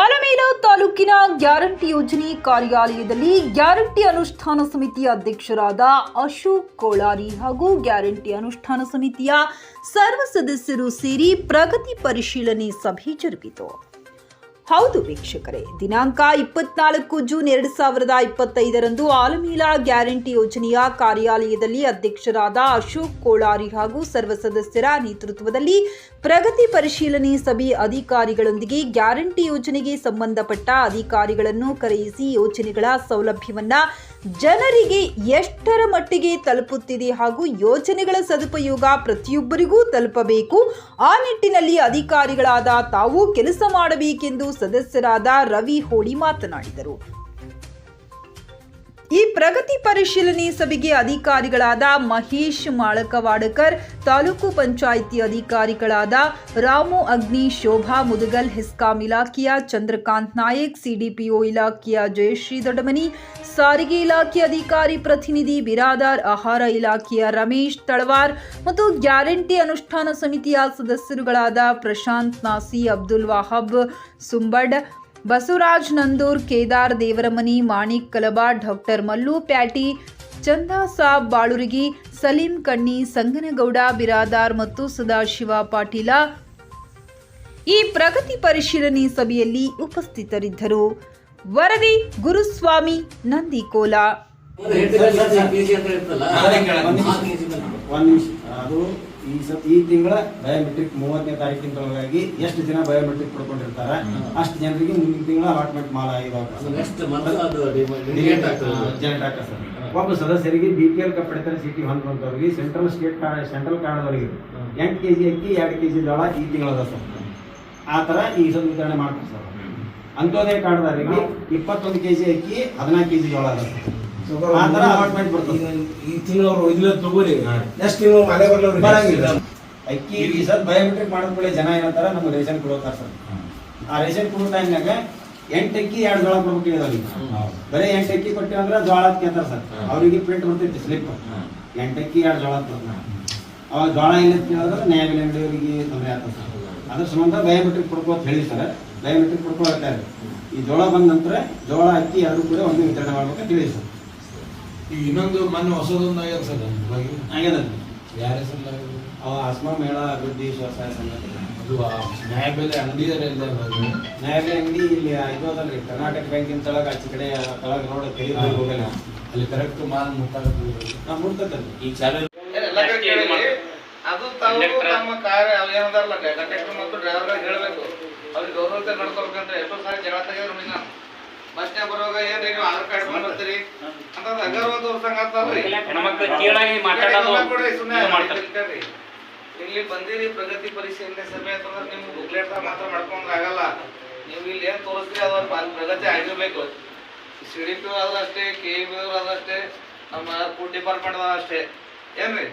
ಆಲಮೇಲ ತಾಲೂಕಿನ ಗ್ಯಾರಂಟಿ ಯೋಜನೆ ಕಾರ್ಯಾಲಯದಲ್ಲಿ ಗ್ಯಾರಂಟಿ ಅನುಷ್ಠಾನ ಸಮಿತಿಯ ಅಧ್ಯಕ್ಷರಾದ ಅಶೋಕ್ ಕೋಳಾರಿ ಹಾಗೂ ಗ್ಯಾರಂಟಿ ಅನುಷ್ಠಾನ ಸಮಿತಿಯ ಸರ್ವ ಸದಸ್ಯರು ಸೇರಿ ಪ್ರಗತಿ ಪರಿಶೀಲನೆ ಸಭೆ ಜರುಗಿತು. ಹೌದು ವೀಕ್ಷಕರೇ, ದಿನಾಂಕ ಇಪ್ಪತ್ನಾಲ್ಕು ಜೂನ್ ಎರಡು ಸಾವಿರದ ಇಪ್ಪತ್ತೈದರಂದು ಆಲಮೀಲಾ ಗ್ಯಾರಂಟಿ ಯೋಜನೆಯ ಕಾರ್ಯಾಲಯದಲ್ಲಿ ಅಧ್ಯಕ್ಷರಾದ ಅಶೋಕ್ ಕೋಳಾರಿ ಹಾಗೂ ಸರ್ವ ಸದಸ್ಯರ ನೇತೃತ್ವದಲ್ಲಿ ಪ್ರಗತಿ ಪರಿಶೀಲನೆ ಸಭೆ ಅಧಿಕಾರಿಗಳೊಂದಿಗೆ ಗ್ಯಾರಂಟಿ ಯೋಜನೆಗೆ ಸಂಬಂಧಪಟ್ಟ ಅಧಿಕಾರಿಗಳನ್ನು ಕರೆಯಿಸಿ ಯೋಜನೆಗಳ ಸೌಲಭ್ಯವನ್ನು ಜನರಿಗೆ ಎಷ್ಟರ ಮಟ್ಟಿಗೆ ತಲುಪುತ್ತಿದೆ ಹಾಗೂ ಯೋಜನೆಗಳ ಸದುಪಯೋಗ ಪ್ರತಿಯೊಬ್ಬರಿಗೂ ತಲುಪಬೇಕು, ಆ ನಿಟ್ಟಿನಲ್ಲಿ ಅಧಿಕಾರಿಗಳಾದ ತಾವು ಕೆಲಸ ಮಾಡಬೇಕೆಂದು ಸದಸ್ಯರಾದ ರವಿ ಹೋಳಿ ಮಾತನಾಡಿದರು. ಈ ಪ್ರಗತಿ ಪರಿಶೀಲನೆ ಸಭೆಗೆ ಅಧಿಕಾರಿಗಳಾದ ಮಹೇಶ್ ಮಾಳಕವಾಡಕರ್, ತಾಲೂಕು ಪಂಚಾಯಿತಿ ಅಧಿಕಾರಿಗಳಾದ ರಾಮು ಅಗ್ನಿ, ಶೋಭಾ ಮುದುಗಲ್, ಹೆಸ್ಕಾಂ ಇಲಾಖೆಯ ಚಂದ್ರಕಾಂತ್ ನಾಯಕ್, ಸಿಡಿಪಿಒ ಇಲಾಖೆಯ ಜಯಶ್ರೀ ದೊಡ್ಡಮನಿ, ಸಾರಿಗೆ ಇಲಾಖೆ ಅಧಿಕಾರಿ ಪ್ರತಿನಿಧಿ ಬಿರಾದಾರ್, ಆಹಾರ ಇಲಾಖೆಯ ರಮೇಶ್ ತಳವಾರ್ ಮತ್ತು ಗ್ಯಾರಂಟಿ ಅನುಷ್ಠಾನ ಸಮಿತಿಯ ಸದಸ್ಯರುಗಳಾದ ಪ್ರಶಾಂತ್ ನಾಸಿ, ಅಬ್ದುಲ್ ವಾಹಬ್, ಸುಂಬಡ್ ಬಸವರಾಜ್ ನಂದೂರ್, ಕೇದಾರ್ ದೇವರಮನಿ, ಮಾಣಿಕ್ ಕಲಬಾ, ಡಾಕ್ಟರ್ ಮಲ್ಲು ಪ್ಯಾಟಿ, ಚಂದಾ ಸಾಬ್ ಬಾಳುರಿಗಿ, ಸಲೀಂ ಕಣ್ಣಿ, ಸಂಗನಗೌಡ, ಬಿರಾದಾರ್ ಮತ್ತು ಸದಾಶಿವ ಪಾಟೀಲ ಈ ಪ್ರಗತಿ ಪರಿಶೀಲನೆ ಸಭೆಯಲ್ಲಿ ಉಪಸ್ಥಿತರಿದ್ದರು. ವರದಿ ಗುರುಸ್ವಾಮಿ ನಂದಿಕೋಲ. ಅದು ಈ ಈ ತಿಂಗಳ ಬಯೋಮೆಟ್ರಿಕ್ ಮೂವತ್ತನೇ ತಾರೀಕಿನೊಳಗಾಗಿ ಎಷ್ಟು ಜನ ಬಯೋಮೆಟ್ರಿಕ್ ಪಡ್ಕೊಂಡಿರ್ತಾರೆ? ಅಷ್ಟು ಜನರಿಗೆ ಮುಂದಿನ ತಿಂಗಳ ಅಲಾಟ್ಮೆಂಟ್ ಮಾಲ ಸರ್. ಒಬ್ಬ ಸದಸ್ಯರಿಗೆ ಬಿ ಪಿ ಎಲ್ ಪಡಿತರ ಸಿಟಿ ಹೊಂದುವಂತವ್ರಿಗೆ ಸೆಂಟ್ರಲ್ ಸ್ಟೇಟ್ ಕಾರ್ಡ್ ಸೆಂಟ್ರಲ್ ಕಾರ್ಡ್ದವರಿಗೆ ಎಂಟು ಕೆ ಜಿ ಅಕ್ಕಿ ಎರಡು ಕೆ ಜಿ ಜೋಳ ಈ ತಿಂಗಳದ ಸರ್. ಆ ಥರ ಈ ಸಲ ವಿತರಣೆ ಮಾಡ್ತಾರೆ ಸರ್. ಅಂತ್ಯೋದಯ ಕಾರ್ಡ್ದವರಿಗೆ ಇಪ್ಪತ್ತೊಂದು ಕೆ ಜಿ ಅಕ್ಕಿ ಹದಿನಾಲ್ಕು ಕೆ ಜಿ ಜೋಳ ಅದ ಸರ್. ಆ ಥರ ಅಲಾಟ್ಮೆಂಟ್ ಬರ್ತದೆ. ಈ ತಿಂಗಳು ಅವ್ರು ಇಲ್ಲ ತಗೋರಿ ನೆಕ್ಸ್ಟ್ ತಿಂಗಳು ಮಳೆ ಬರಲವ್ರು ಬರಂಗಿಲ್ಲ. ಅಕ್ಕಿ ಈ ಸರ್ ಬಯೋಮೆಟ್ರಿಕ್ ಮಾಡಿದ ಜನ ಏನಂತಾರ ನಮ್ಗೆ ರೇಷನ್ ಕೊಡೋತಾರ ಸರ್ ಆ ರೇಷನ್ ಕೊಡೋ ಟೈಮ್ನಾಗ ಎಂಟು ಅಕ್ಕಿ ಎರಡು ಜೋಳ ಹೇಳಿದವ್ರಿಗೆ ಬರೀ ಎಂಟು ಅಕ್ಕಿ ಕೊಟ್ಟಿವಿ ಅಂದ್ರೆ ಜೋಳ ಅಂತ ಕೇಳ್ತಾರೆ ಸರ್. ಅವರಿಗೆ ಪ್ರಿಂಟ್ ಬರ್ತೈತಿ ಸ್ಲಿಪ್ ಎಂಟು ಅಕ್ಕಿ ಎರಡು ಜೋಳ ಅಂತ. ಅವಾಗ ಜೋಳ ಇಲ್ಲ ಅಂತ ಕೇಳಿದ್ರೆ ನ್ಯಾಯ ಬೆಲೆ ಅಂಗಡಿಯವರಿಗೆ ತೊಂದರೆ ಆಗ್ತದೆ ಸರ್. ಅದ್ರ ಸಂಬಂಧ ಬಯೋಮೆಟ್ರಿಕ್ ಕೊಡ್ಕೋ ಅಂತ ಹೇಳಿ ಸರ್. ಬಯೋಮೆಟ್ರಿಕ್ ಇದ್ದಾರೆ ಈ ಜೋಳ ಬಂದ ನಂತರ ಜೋಳ ಅಕ್ಕಿ ಎರಡು ಕೂಡ ಒಂದು ವಿತರಣೆ ಮಾಡ್ಬೇಕಂತ ಹೇಳಿ ಸರ್. ಈಗ ಇನ್ನೊಂದು ಮೊನ್ನೆ ಹೊಸದೊಂದು ಆಗ್ಯದ ಸರ್ ಆಗ್ಯದ ಯಾರ ಹೆಸರು ಅವ ಅಸ್ಮಾ ಮೇಳ ಅಭಿವೃದ್ಧಿ ಸ್ವಸಹಾಯ ಸಂಘ ಅದು ಆ ನ್ಯಾಯಬೆಲೆ ಅಂಗಡಿ ಎಲ್ಲ ನ್ಯಾಯಬೆಲೆ ಅಂಗಡಿ ಇಲ್ಲಿ ಇದು ಅದಲ್ರಿ ಕರ್ನಾಟಕ ಬ್ಯಾಂಕಿನ ತಳಗ ಆಚೆ ಕಡೆ ತಳಗ ನೋಡ ಕೈ ಹೋಗಲ್ಲ ಅಲ್ಲಿ ಕರೆಕ್ಟ್ ಮಾಲ್ ಮುಟ್ಟಾಗ ನಾ ಮುಡ್ತದಲ್ರಿ ಈ ಚಾಲು ಎಲ್ಲ ಅದು ತಾವು ತಮ್ಮ ಕಾರ್ಯ ಏನದಾರಲ್ಲ ಕಂಡಕ್ಟರ್ ಮತ್ತು ಡ್ರೈವರ್ ಹೇಳ್ಬೇಕು. ಅವ್ರಿಗೆ ಗೌರವತೆ ನಡ್ಕೊಬೇಕಂದ್ರೆ ಎಷ್ಟೋ ಸಾರಿ ಜಗಳ ತೆಗೆದ್ರು ನೋಡಿ ನಾನು ಬಸ್ನ್ಯಾಗ ಬರೋವಾಗ ಏನ್ರಿ ನೀವು ಆಧಾರ್ ಕಾರ್ಡ್ ಮಾಡ್ತೀರಿ ಅಂತ ತೋರ್ಸಂಗ ಕೀಳಾಗಿ ಮಾತಾಡೋದು ಕೇಳ್ರಿ. ಇಲ್ಲಿ ಬಂದಿರಿ ಪ್ರಗತಿ ಪರಿಶೀಲನೆ ಸಭೆ ಅಂತಂದ್ರೆ ನಿಮ್ಗೆ ಬುಕ್ಲೆಟ್ ಮಾತ್ರ ಮಾಡ್ಕೊಂಡ್ರೆ ಆಗಲ್ಲ. ನೀವು ಇಲ್ಲಿ ಏನ್ ತೋರಿಸ್ತೀರಿ ಅದ್ರ ಪ್ರಗತಿ ಆಗಿರ್ಬೇಕು. ಸಿ ಡಿ ಪಿ ಆದ್ರೂ ಅಷ್ಟೇ ಕೆ ಇ ಆದ್ರೂ ಅಷ್ಟೇ ನಮ್ಮ ಫುಡ್ ಡಿಪಾರ್ಟ್ಮೆಂಟ್ ಅಷ್ಟೇ. ಏನ್ರಿ?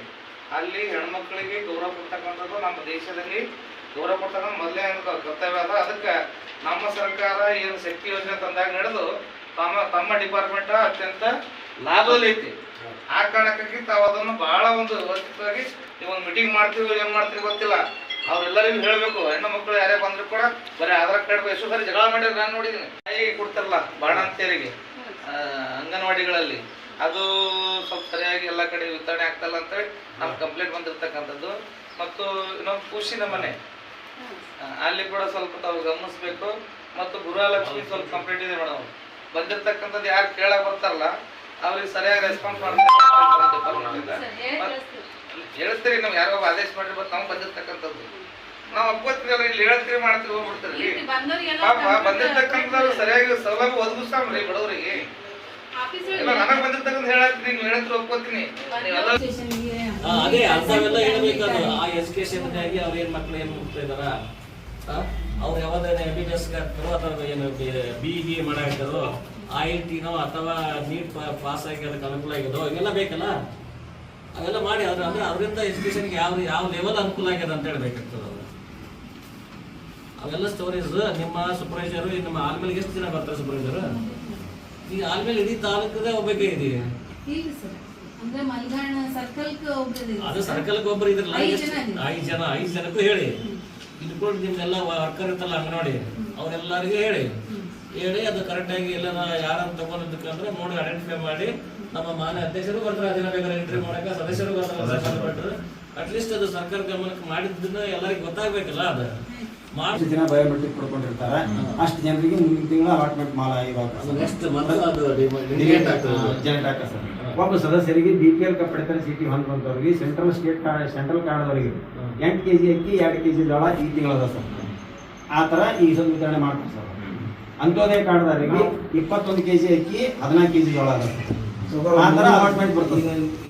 ಅಲ್ಲಿ ಹೆಣ್ಮಕ್ಳಿಗೆ ಗೌರವ ಕೊಡ್ತಕ್ಕಂಥದ್ದು ನಮ್ಮ ದೇಶದಲ್ಲಿ ಗೌರವ ಕೊಡ್ತಕ್ಕಂಥ ಮೊದಲೇ ಕರ್ತವ್ಯ ಅದ. ಅದಕ್ಕೆ ನಮ್ಮ ಸರ್ಕಾರ ಏನು ಶಕ್ತಿ ಯೋಜನೆ ತಂದಾಗ ನಡೆದು ತಮ್ಮ ತಮ್ಮ ಡಿಪಾರ್ಟ್ಮೆಂಟ್ ಅತ್ಯಂತ ಲಾಭದಲ್ಲಿ ಐತಿ. ಆ ಕಾರಣಕ್ಕಾಗಿ ತಾವು ಅದನ್ನು ಬಹಳ ಒಂದು ವ್ಯವಸ್ಥಿತವಾಗಿ ಒಂದು ಮೀಟಿಂಗ್ ಮಾಡ್ತೀವಿ ಏನು ಮಾಡ್ತೀವಿ ಗೊತ್ತಿಲ್ಲ. ಅವ್ರೆಲ್ಲರಿಗೂ ಹೇಳಬೇಕು ಹೆಣ್ಣು ಮಕ್ಕಳು ಯಾರೇ ಬಂದ್ರು ಕೂಡ ಬರೀ ಆಧಾರ್ ಕಾರ್ಡ್ ಎಷ್ಟು ಸರಿ ಜಗಳ ಮಾಡಿದ್ರೆ ನಾನು ನೋಡಿದ್ದೀನಿ ತಾಯಿಗೆ ಕೊಡ್ತಾರಲ್ಲ ಬಾಣಂತಿಯರಿಗೆ ಅಂಗನವಾಡಿಗಳಲ್ಲಿ. ಅದು ಸ್ವಲ್ಪ ಸರಿಯಾಗಿ ಎಲ್ಲ ಕಡೆ ವಿತರಣೆ ಆಗ್ತಲ್ಲ ಅಂತೇಳಿ ನಮ್ಮ ಕಂಪ್ಲೇಂಟ್ ಬಂದಿರ್ತಕ್ಕಂಥದ್ದು. ಮತ್ತು ಇನ್ನೊಂದು ಖುಷಿ ಮನೆ. ಆ, ಅಲ್ಲಿ ಕೂಡ ಸ್ವಲ್ಪ ತಾವು ಗಮನಿಸ್ಬೇಕು. ಮತ್ತು ಗೃಹಲಕ್ಷ್ಮಿ ಸ್ವಲ್ಪ ಕಂಪ್ಲೀಟ್ ಇದೆ ಮೇಡಮ್. ಬಂದಿರ್ತಕ್ಕಂಥದ್ದು ಯಾರು ಕೇಳಕ್ ಬರ್ತಾರಲ್ಲ ಅವ್ರಿಗೆ ಸರಿಯಾಗಿ ರೆಸ್ಪಾನ್ಸ್ ಮಾಡ್ತಾರೆ ಹೇಳ್ತೀರಿ ನಾವು ಯಾರೋ ಒಬ್ಬ ಆದೇಶ ಮಾಡಿರ್ಬೇಕು ನಾವು ಬಂದಿರ್ತಕ್ಕಂಥದ್ದು. ನಾವು ಅವ್ರು ಇಲ್ಲಿ ಹೇಳ್ತೀರಿ ಮಾಡ್ತೀವಿ ಹೋಗ್ಬಿಡ್ತೀರಿ. ಬಂದಿರ್ತಕ್ಕಂಥ ಬಂದಿರ್ತಕ್ಕಂಥವ್ರು ಸರಿಯಾಗಿ ಸೌಲಭ್ಯ ಒದಗಿಸ್ತಾವ್ರಿ ಬಡವರಿಗೆ. ಅದೇ ಅಂಥವೆಲ್ಲ ಇರಬೇಕು ಅದು. ಆ ಎಜುಕೇಶನ್ ಆಗಿ ಅವ್ರ ಏನ್ ಮಕ್ಳು ಏನ್ ಮುಗ್ತಾ ಇದಾರ? ಅವ್ರು ಯಾವ್ದಾರ ಎಂ ಬಿ ಬಿ ಎಸ್ ಅಥವಾ ಏನು ಬಿ ಗಿ ಮಾಡಾಕ್ತಾರೋ ಐ ಐ ಟಿನೋ ಅಥವಾ ನೀಟ್ ಪಾಸ್ ಆಗಿ ಅದಕ್ಕೆ ಅನುಕೂಲ ಆಗಿದೋ ಇವೆಲ್ಲ ಬೇಕಲ್ಲ? ಅವೆಲ್ಲ ಮಾಡಿ ಅದ್ರ ಅಂದ್ರೆ ಅವರಿಂದ ಎಜುಕೇಶನ್ಗೆ ಯಾವ ಯಾವ ಲೆವೆಲ್ ಅನುಕೂಲ ಆಗ್ಯದ ಅಂತ ಹೇಳ್ಬೇಕಾಗ್ತದೆ ಅವ್ರು ಅವೆಲ್ಲ ಸ್ಟೋರೀಸ್ ನಿಮ್ಮ ಸೂಪರ್ವೈಸರ್ ನಿಮ್ಮ ಆಲ್ಮೇಲೆ ಎಷ್ಟು ಜನ ಬರ್ತಾರೆ ಸೂಪರ್ವೈಸರ್ ಈಗ ಆಲ್ಮೇಲೆ ಇಡೀ ತಾಲೂಕದೇ ಒಬ್ಬಕ್ಕೆ ಇದೆ ಇಲ್ಲ ಸರ್. ಅಂದ್ರೆ ಮಲ್ಗಾಣ ಸರ್ಕಲ್ಗೆ ಒಬ್ರದ್ದು ಇದೆ ಅದು ಸರ್. ಸರ್ಕಲ್ಗೆ ಒಬ್ರು ಇದ್ರಲ್ಲ ಐದು ಜನ ಇದೆ. ಐದು ಜನ ಐದು ಜನಕ್ಕೂ ಹೇಳಿ. ಇಟ್ಕೊಂಡು ನಿಮ್ದೆಲ್ಲ ವರ್ಕರ್ ಇರ್ತಲ್ಲ ಹಂಗ ನೋಡಿ ಅವ್ರೆಲ್ಲರಿಗೂ ಹೇಳಿ. ಹೇಳಿ ಅದು ಕರೆಕ್ಟಾಗಿ ಎಲ್ಲ ಯಾರನ್ನು ತಗೊಂಡಿದ್ದಕ್ಕಂದ್ರೆ ನೋಡಿ ಐಡೆಂಟಿಫೈ ಮಾಡಿ ನಮ್ಮ ಮಾನ್ಯ ಅಧ್ಯಕ್ಷರು ಬರ್ತಾರೆ ದಿನ ಬೇಕಾದ್ರೆ ಎಂಟ್ರಿ ಮಾಡಕ್ಕೆ ಸದಸ್ಯರು ಬರ್ತಾರೆ ಅಟ್ಲೀಸ್ಟ್ ಅದು ಸರ್ಕಾರ ಗಮನಕ್ಕೆ ಮಾಡಿದ್ದನ್ನ ಎಲ್ಲರಿಗೂ ಗೊತ್ತಾಗ್ಬೇಕಲ್ಲ ಅದು. ಎಷ್ಟು ಜನ ಬಯೋಮೆಟ್ರಿಕ್ ಪಡ್ಕೊಂಡಿರ್ತಾರೆ. ಅಷ್ಟು ಜನರಿಗೆ ಮುಂದಿನ ತಿಂಗಳ ಅಲಾಟ್ಮೆಂಟ್ ಮಾಲ ಇವಾಗ. ಜನರೇಟ್ ಆಗ್ತದೆ. ಸರ್. ಒಬ್ಬ ಸದಸ್ಯರಿಗೆ ಬಿ ಪಿ ಎಲ್ ಪಡಿತಾರೆ ಸಿಟಿ ಹೊಂದುವಂಥವ್ರಿಗೆ ಸೆಂಟ್ರಲ್ ಸ್ಟೇಟ್ ಕಾರ್ಡ್ ಸೆಂಟ್ರಲ್ ಕಾರ್ಡ್ದವರಿಗೆ ಎಂಟು ಕೆ ಜಿ ಅಕ್ಕಿ ಎರಡು ಕೆ ಜಿ ಜೋಳ ಈ ತಿಂಗಳದ ಸರ್. ಆ ಥರ ಈ ಸದ್ ವಿತರಣೆ ಮಾಡ್ತಾರೆ ಸರ್. ಅಂತ್ಯೋದಯ ಕಾರ್ಡ್ದವರಿಗೆ ಇಪ್ಪತ್ತೊಂದು ಕೆ ಜಿ ಅಕ್ಕಿ ಹದಿನಾಲ್ಕು ಕೆ ಜಿ ಜೋಳ ಅದ ಆ ಥರ ಅಲಾಟ್ಮೆಂಟ್ ಬರ್ತದೆ